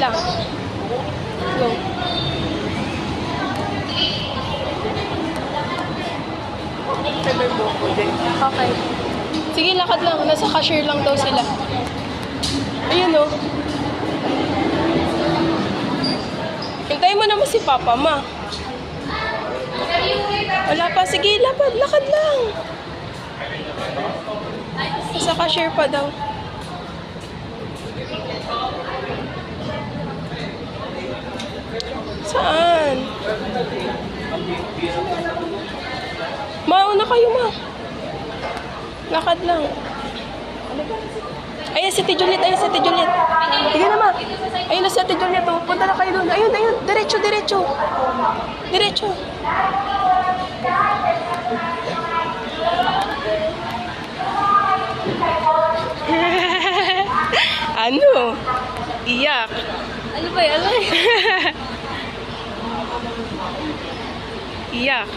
lang. Go. Okay. Sige, lakad lang. Nasa cashier lang daw sila. Ayun o. Oh. Hintayin mo naman si Papa, ma. Wala pa. Sige, lapad. Lakad lang. Nasa cashier pa daw. Mauna kayo, ma. Lakad lang. Ayan, si Ate Juliet. Ayan, si Ate Juliet. Sige na, ma. Ayun na si Ate Juliet. Oh. Punta na kayo doon. Ayun, ayun. Diretso, diretso. Diretso. ano? Iyak. Ano ba yan? Iyak.